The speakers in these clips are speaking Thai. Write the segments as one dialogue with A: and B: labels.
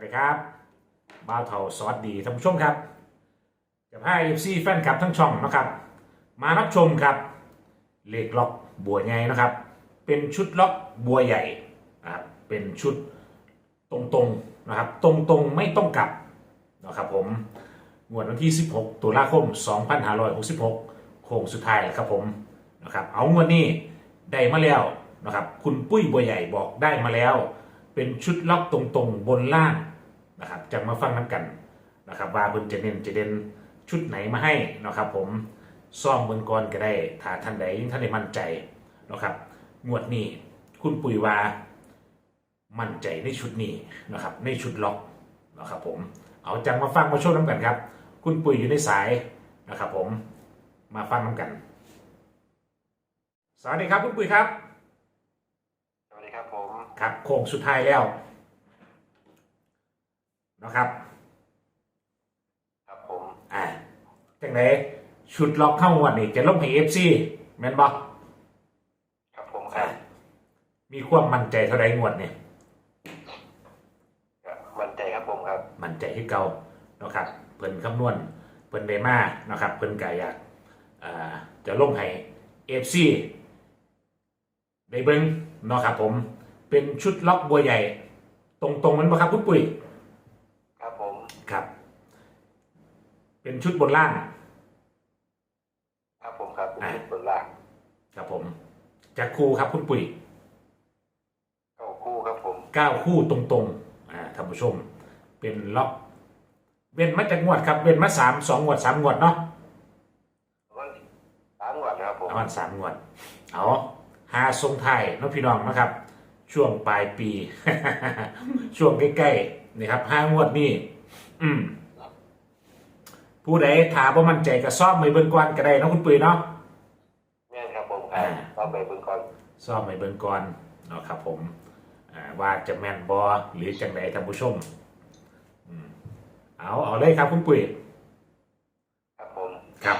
A: วัสดีครับบ้าเถาสวัสดีท่านผู้ชมครับจะพาเอฟซีแฟนคลับทั้งช่องนะครับ มารับชมครับเลขล็อกบัวใหญ่นะครับ เป็นชุดล็อกบัวใหญ่นะครับเป็นชุดตรงๆนะครับ ตรงๆไม่ต้องกลับนะครับผมงวดวันที่ 16 ตุลาคม 2566 โค้งสุดท้ายแล้วครับผมนะครับ เอางวดนี้ได้มาแล้วนะครับ คุณปุ้ยบัวใหญ่บอกได้มาแล้ว เป็นชุดล็อกตรงๆบนล่างนะครับจะมาฟังน้ำกันนะครับว่าเพิ่นจะเน้นจะเด่นชุดไหนมาให้นะครับ ผมซ่อมเมืองกรก็ได้ถ้าท่านใดท่านใดมั่นใจนะครับงวดนี้คุณปุ้ยว่ามั่นใจในชุดนี้นะครับ ในชุดล็อกนะครับผมเอาจังมาฟังมาโชว์น้ำกันครับ คุณปุ้ยอยู่ในสายนะครับ ผมมาฟังน้ำกัน สวัสดีครับคุณปุ้ยครับ
B: ครับผม
A: ครับโค้งสุดท้ายแล้วนะครับ
B: ครับผม
A: อ่าจังไหนชุดล็อกเข้างวดนี่จะลงให้เอฟซีแม่นบอ
B: ครับผมครับ
A: มีความมั่นใจเท่าไรงวดเนี่ย
B: ครับมั่นใจครับผมครับ
A: มั่นใจที่เก่านะครับเพิ่นคำนวณเพิ่นได้มานะครับเพิ่นกอยากอ่าจะลงให้เอฟซีได้เบิ้งเนาะครับผม เป็นชุดล็อกบัวใหญ่ ตรงๆมันบ่ครับคุณปุ๋ย
B: ครับผม
A: ครับ เป็นชุดบนล่าง
B: ครับผมครับเป็น
A: อ่า
B: ชุดบนล่าง
A: ครับผมจากครูครับคุณปุ๋ย
B: เข้าคู่ครับผม
A: เก้าคู่ตรงๆอ่าท่านผู้ชม เป็นล็อกเว้นมาจากงวดครับเว้นมาสามสองงวดสามงวดเนาะ
B: วันสามวันนะครับผม
A: ประมาณสามงวดเอาหาทรงไทายเน้องพี่น้องนะครับ ช่วงปลายปี ช่วงใกล้ๆนี่ครับห้างวดนี่อืม ผู้ใดถามว่ามั่นใจก็ซ่อมไม่เบิ่งก่อนก็ได้เนาะคุณปุ๋ยเนาะ
B: แม่นครับผมค
A: อ่า
B: รับต้องไปเบิ่งก่อน
A: ซ่อมไม่เบิ่งก่อนเนาะครับ ผม อ่าว่าจะแม่นบอหรือจังไดท่านผู้ชม อืมเอาเอาเลยครับคุณปุ๋ย
B: ครับผม
A: ครับ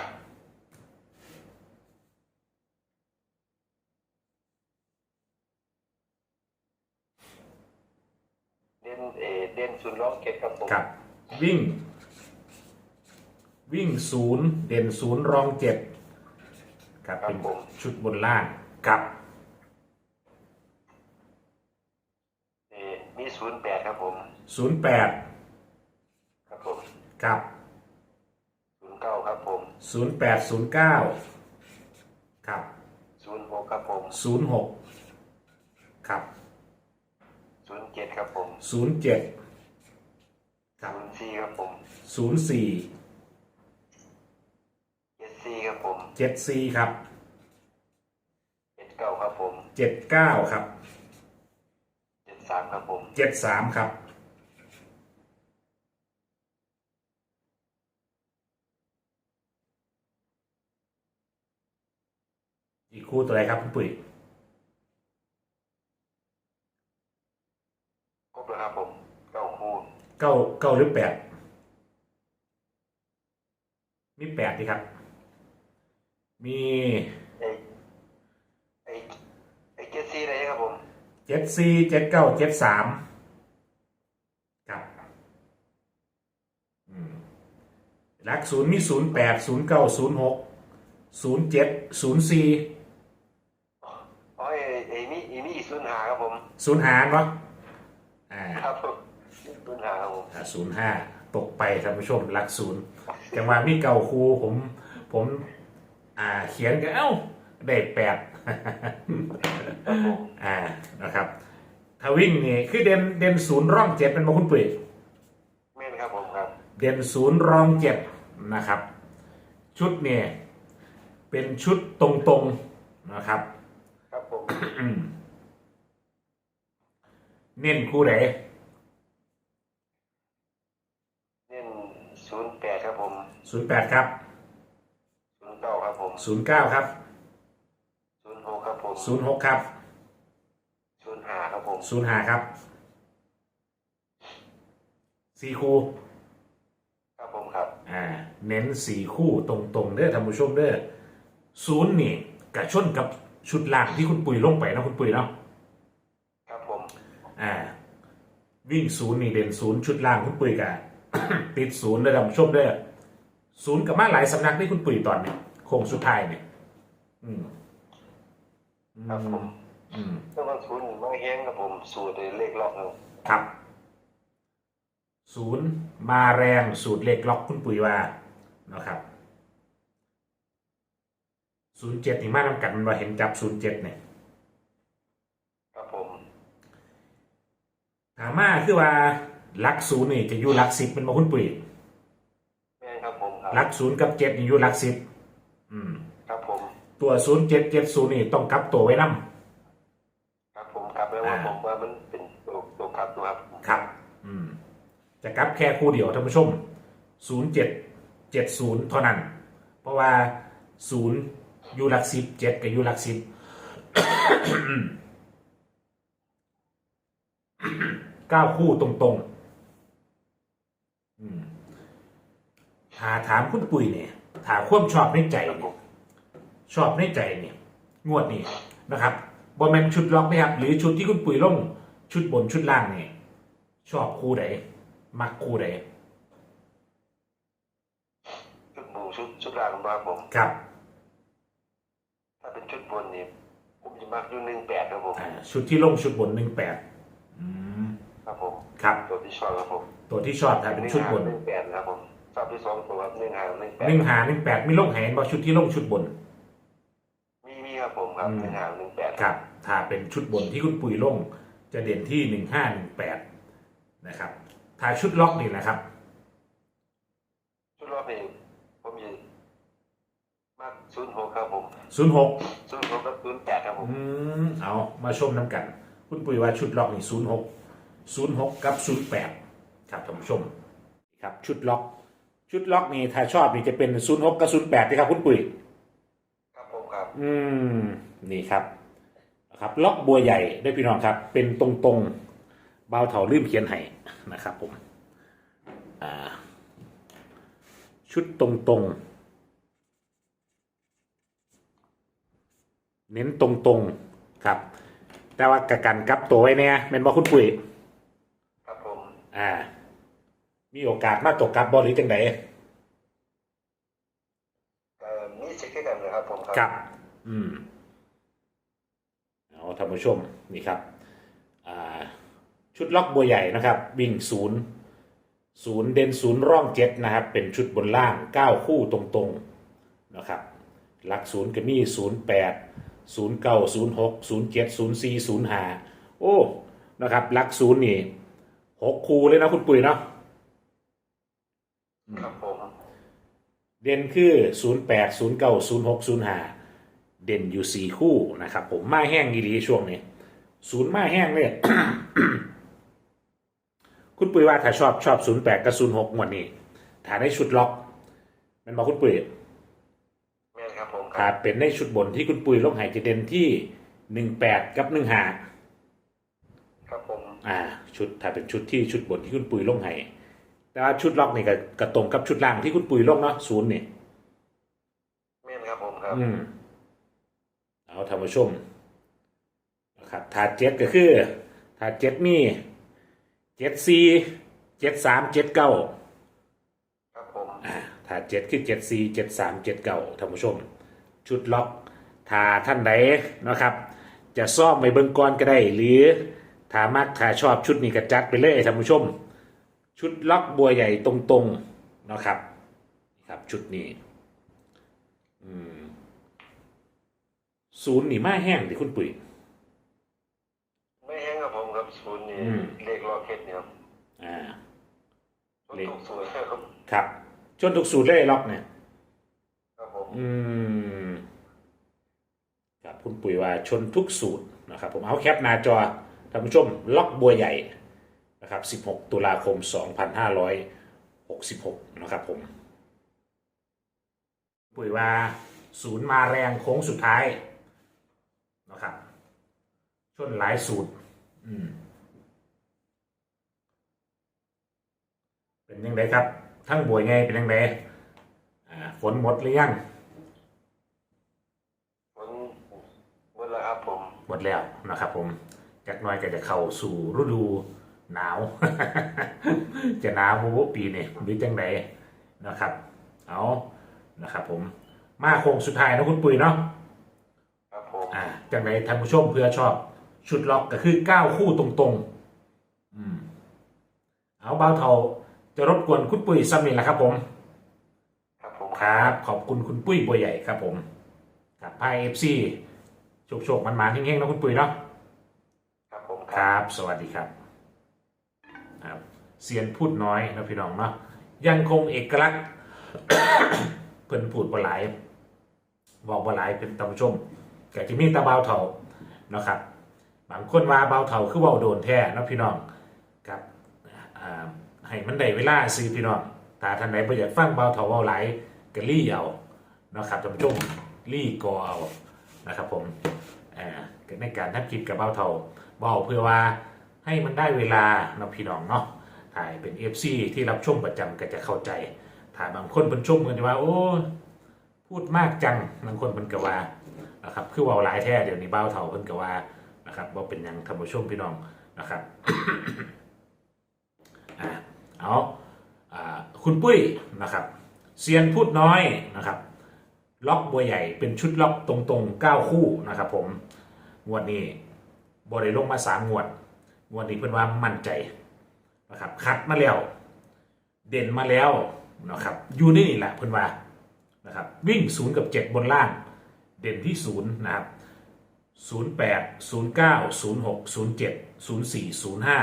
B: เด่นเออเด่นศูนย์ ร้องเก็ดครับผม
A: ครับ วิ่ง วิ่งศูนย์เด่นศูนย์รองเจ็ดครับเป็นชุดบนล่างกับ
B: เออมีศูนย์แปดครับผม
A: ศูนย์แปด
B: ครับผม
A: กับ
B: ศูนย์เก้าครับผม
A: ศูนย์แปดศูนย์เก้าครับ
B: ศูนย์หกครับผม
A: ศูนย์หกครับ
B: ศูนย์เจ็ดครับผม
A: ศูนย์เจ็ด ครับ
B: ศูนย์สี่ครับผม
A: ศูนย์สี่
B: เจ็ดสี่ครับผม
A: เจ็ดสี่ครับ
B: เจ็ดเก้าครับผม
A: เจ็ดเก้าครับ
B: เจ็ดสามครับผม
A: เจ็ดสามครับ อีกคู่ตัวอะไรครับคุณปุ๋ย
B: ครบแล้วครับผมเก้าคู่
A: เก้าเก้าหรือแปดมีแปดดีครับ มี
B: ไอ้ไอ้ไอ้เจ็ดสี่อะไรครับผม
A: เจ็ดสี่เจ็ดเก้าเจ็ดสามครับอืมหลักศูนย์มีศูนย์แปดศูนย์เก้าศูนย์หกศูนย์เจ็ดศูนย์สี่
B: อ๋อไอ้ไอ้นี่ไอ้นี่ศูนย์หาครับผม
A: ศูนย์หารเนาะอ่า
B: ครับผม ศูนย์หาครับผม
A: ศูนย์ห้าตกไปท่านผู้ชมหลักศูนย์จังหวะมีเก่าครูผม ผม อ่าเขียนก็เอ้าได้แปด
B: ครับผม
A: อ่านะครับ ถ้าวิ่งนี่คือเด่นเด่นศูนย์ร่องเจ็ดเป็นมาคุณปุ๋ย
B: แม่นครับผมครับ
A: เด่นศูนย์รองเจ็ดนะครับ ชุดเนี่ยเป็นชุดตรงๆนะครับ
B: ครับผม
A: อืมเน้นคู่ไหน
B: เล่น ศูนย์แปดครับผม
A: ศูนย์แปดครับ
B: ศูนย์เก้าครับผม
A: ศูนย์เก้าครับ
B: ศูนย์หกครับผม
A: ศูนย์หกครับ
B: ศูนย์ห้าครับผม
A: ศูนย์ห้าครับสี่คู่
B: ครับผมครับ
A: อ่าเน้นสี่คู่ตรงๆเด้อท่านผู้ชมเด้อศูนย์นี่กระชนกับชุดล่างที่คุณปุ๋ยลงไปนะคุณปุ๋ยเนาะ
B: ครับผม
A: อ่าวิ่งศูนย์นี่เด่นศูนย์ชุดล่างคุณปุ๋ยกะ ติดศูนย์ระดับชมเด้อศูนย์กับมาหลายสำนักที่คุณปุ๋ยตอนเนี่ยโค้งสุดท้ายเนี่ยอืมอื
B: ครับผมม
A: อืม
B: ต้องมาศูนย์มาแห้งครับผมสูตรเลขล็อกหนึ่ง
A: ครับศูนย์มาแรงสูตรเลขล็อกคุณปุ๋ยว่านะครับศูนย์เจ็ดนี่มานำกันมันว่าเห็นจับศูนย์เจ็ดเนี่ย
B: ครับผม
A: ถามมาคือว่าห ลักศูนย์นี่จะอยู่หลักสิบเป็นมาคุณปุ๋ย
B: แม่นครับผมครับ
A: หลักศูนย์กับเจ็ดนี่อยู่หลักสิบอืม
B: ครับผม
A: ตัวศูนย์เจ็ดเจ็ดศูนย์นี่ต้องกลับตัวไว้นํ
B: ครับผมครับแล้วว่า ผมว่ามันเป็นตัวตัวครับตัวครับ
A: ครับ อืม จะกลับแค่คู่เดียวท่านผู้ชมศูนย์เจ็ดเจ็ดศูนย์เท่านั้น เพราะว่าศูนย์อยู่หลักสิบเจ็ดกับอยู่หลักสิบ เก้าคู่ตรง ๆอืมถาถามคุณปุ๋ยเนี่ย ถามความชอบในใจเนี่ยชอบในใจเนี่ย งวดนี้นะครับบอแมนชุดล็อกนะครับ หรือชุดที่คุณปุ๋ยลง ชุดบนชุดล่างเนี่ยชอบคู่ใดมักคู่ใด
B: ชุดบูชุดชุดล่างมาผม
A: ครับ
B: ถ้าเป็นชุดบนนี่ผมจะมักอยู่หนึ่งแปดครับผม
A: อ่าชุดที่ลงชุดบนหนึ่งแปดอืม
B: ครับผม
A: ครับ
B: ตัวที่ชอบครับผม
A: ตัวที่ชอบถ้าเป็นชุดบน
B: หนึ่งแปดนะครับผมชอบที่สองตัวครับหนึ่งหาหนึ่งแปด
A: หนึ่งหาหนึ่งแปดไม่ลงแหนบอกชุดที่ลงชุดบน
B: มีมีครับผมครับ
A: อืม
B: หนึ่งหาหนึ่งแปด
A: ครับ ถ้าเป็นชุดบนที่คุณปุ๋ยลง จะเด่นที่หนึ่งห้าหนึ่งแปดนะครับ ถ้าชุดล็อกนี่นะครับ
B: ชุดรอบนี้ผมมีมากศูนย์หกครับผม
A: ศูนย์หก
B: ศูนย์หกกับศูนย์แปดครับผม
A: อืมเอามาชมน้ำกัน คุณปุ๋ยว่าชุดล็อกนี่ศูนย์หกศูนย์หกกับศูนย์แปด ครับท่านผู้ชมครับชุดล็อก ชุดล็อกนี่ถ้าชอบนี่จะเป็นศูนย์หกกับศูนย์แปดนะครับคุณปุ๋ย
B: ครับผมครับ
A: อืมนี่ครับนะครับล็อกบัวใหญ่ได้พี่น้องครับ เป็นตรงตรงๆเบาเถาลืมเขียนให้นะครับผมอ่าชุดตรงตรงๆเน้นตรงตรงๆ ครับ แต่ว่ากะกันกลับตัวไว้เนี่ยเป็นบ่คุณปุ๋ย
B: ครับผม
A: อ่า มีโอกาสมาตกกลับบอหรือจังได
B: เอ่อมีเช็คให้กันนะครับผมครับ
A: ครับอืมเอาท่านผู้ชมนี่ครับ อ่า ชุดล็อกบัวใหญ่นะครับ วิ่งศูนย์ศูนย์เด่นศูนย์ร่องเจ็ดนะครับ เป็นชุดบนล่างเก้าคู่ตรงๆนะครับหลักศูนย์ก็มีศูนย์แปดศูนย์เก้าศูนย์หกศูนย์เจ็ดศูนย์สี่ศูนย์ห้าโอ้นะครับหลักศูนย์นี่หกคู่เลยนะคุณปุ๋ยเนาะ
B: ครับผม
A: เด่นคือ 0 8 0 9 0 6 0 5 เด่นอยู่ 4 คู่นะครับ ผมมาแห้งดีดีช่วงนี้ศูนย์มาแห้งเนี่ยคุณปุ๋ยว่าถ้าชอบชอบ 0 8 กับ 0 6งวดนี้ถ้าในชุดล็อก มันบอกคุณปุ๋ย
B: แม่นครับผมค
A: ถ้า
B: รับ
A: เป็นในชุดบนที่คุณปุ๋ยลงใหายจะเด่นที่ 1 8 กับ 1 5
B: ครับผม
A: อ่า ชุดถ้าเป็นชุดที่ชุดบนที่คุณปุ๋ยลงใหาย แต่ว่าชุดล็อกนี่ก็กระตรงกับชุดล่างที่คุณปุ๋ยลงเนาะศูนย์เนี่ย
B: แม่นครับผมครับ
A: อืมเอาท่านผู้ชมนะครับถาดเจ็ดก็คือถาดเจ็ดมีเจ็ดสี่เจ็ดสามเจ็ดเก้า
B: ครับผม
A: อ่าถาดเจ็ดคือเจ็ดสี่เจ็ดสามเจ็ดเก้าท่านผู้ชม ชุดล็อกถ้าท่านใดนะครับ จะซ่อมไปเบิ้งก่อนก็ได้ หรือถ้ามักถ้าชอบชุดนี้ก็จัดไปเลยท่านผู้ชม ชุดล็อกบัวใหญ่ตรงๆนะครับครับชุดนี้อืมศูนย์นี่มาแห้งดิคุณปุ๋ย
B: ไม่แห้งครับผมครับศูนย์นี่
A: อืม
B: เลขรอเก็ตเนี่ยครับ
A: อ่า
B: ศูน
A: เล
B: ย์
A: ข
B: ตกสวยครับ
A: ครับจนทุกสูตรเลยล็อกเนี่ย
B: ครับผม
A: อืมครับคุณปุ๋ยว่าชนทุกสูตรนะครับ ผมเอาแคปหน้าจอท่านผู้ชมล็อกบัวใหญ่ นะครับ 16 ตุลาคม 2566 นะครับผมปุ๋ยว่าศูนย์มาแรงโค้งสุดท้ายนะครับชนหลายสูตร อืม เป็นยังไงครับ ทั้งบัวไงเป็นยังไงอ่าฝนหมดหรือยัง
B: ฝนหมดแล้วครับผม
A: หมดแล้วนะครับผมจากหน้อยก็จะเข้าสู่ฤดู หนาว จะหนาวบูบูปีนี่หรือจังไดนะครับ เอานะครับ ผมมาโค้งสุดท้ายนะคุณปุ๋ยเนาะ
B: ครับผม
A: อ่าจังไดท่านผู้ชมเพื่อชอบ ชุดล็อกก็คือเก้าคู่ตรงๆ อืม เอาเบาเทาจะรบกวนคุณปุ้ยซ้ำนี่แหละครับ ผม
B: ครับผม
A: ครับ ขอบคุณคุณปุ้ยบัวใหญ่ครับ ผมกับพายเอฟซีโชคโชคมันมาๆเฮงๆนะคุณปุ้ยเนาะ
B: ครับผม
A: ครับ สวัสดีครับครับ เสียนพูดน้อยนะพี่น้องเนาะยังคงเอกลักษณ์เพิ่นพูดบ่หลายบอกบ่หลายเป็นตำชมก็จะมีตาเบาเถานะครับบางคนว่าเบาเถาคือเบาโดนแท้นะพี่น้องครับให้มันได้เวลาซื้อพี่น้องถ้าท่านใดบ่อยากฟังเบาเถาเบาหลายก็รีเอานะครับท่านผู้ชมรีกอเอานะครับผมอ่าในการทำคลิปกับเบาเถาเบาเพื่อว่าให้มันได้เวลาเนาะพี่น้องเนาะ ถ่ายเป็น FC ที่รับชมประจำก็จะเข้าใจถ้าบางคนเป็นชมกันว่า โอ้พูดมากจังบางคนเป็นกว่านะครับคือว่าหลายแท้เดี๋ยวนี้เบ้าเถาเพิ่นกว่านะครับว่าเป็นยังท่านผู้ชมพี่น้องนะครับอ่าเอาอ่าคุณปุ้ยนะครับเซียนพูดน้อยนะครับ ล็อกบัวใหญ่เป็นชุดล็อกตรงๆ9คู่นะครับ ผมงวดนี้บริลงมาสามงวดงวดนี้เพิ่อนว่ามั่นใจ นะครับคัดมาแล้ว เด่นมาแล้วนะครับอยู่นี่แหละเพื่อนว่านะครับวิ่งศูนย์กับเจ็ดบนล่าง เด่นที่ศูนย์นะครับศูนย์แปดศูนย์เก้าศูนย์หกศูนย์เจ็ดศูนย์สี่ศูนย์ห้า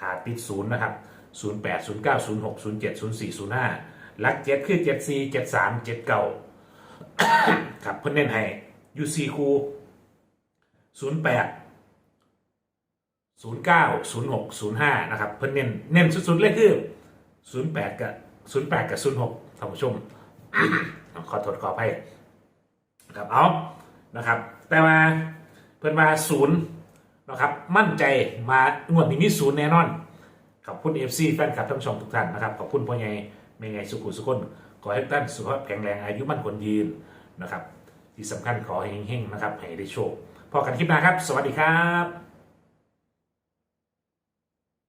A: ถาติดศูนย์นะครับศูนย์แปดศูนย์เก้าศูนย์หกศูนย์เจ็ดศูนย์สี่ศูนย์ห้าลักเจ็ดคือเจ็ดสี่เจ็ดสามเจ็ดเก้าครับเพื่นเน้นให้ยูซีคูศูนย์แปด 05นะครับ เพิ่นเน้นเน้นสุดๆเลยคือ08กับ08กับ06ท่านผู้ชม ขอโทษขออภัยครับเอานะครับ แต่มาเพิ่นมาศูนย์นะครับ มั่นใจมางวดนี้มีศูนย์แน่นอน ขอบคุณ FC แฟนคลับทั้งสองทุกท่านนะครับ ขอบคุณพ่อใหญ่แม่ใหญ่สุขุสุขนขอให้ท่านสุขภาพแข็งแรงอายุมั่นขนยืนนะครับ ที่สำคัญขอเฮงๆนะครับให้ได้โชคพอกันคลิปหน้าครับ สวัสดีครับ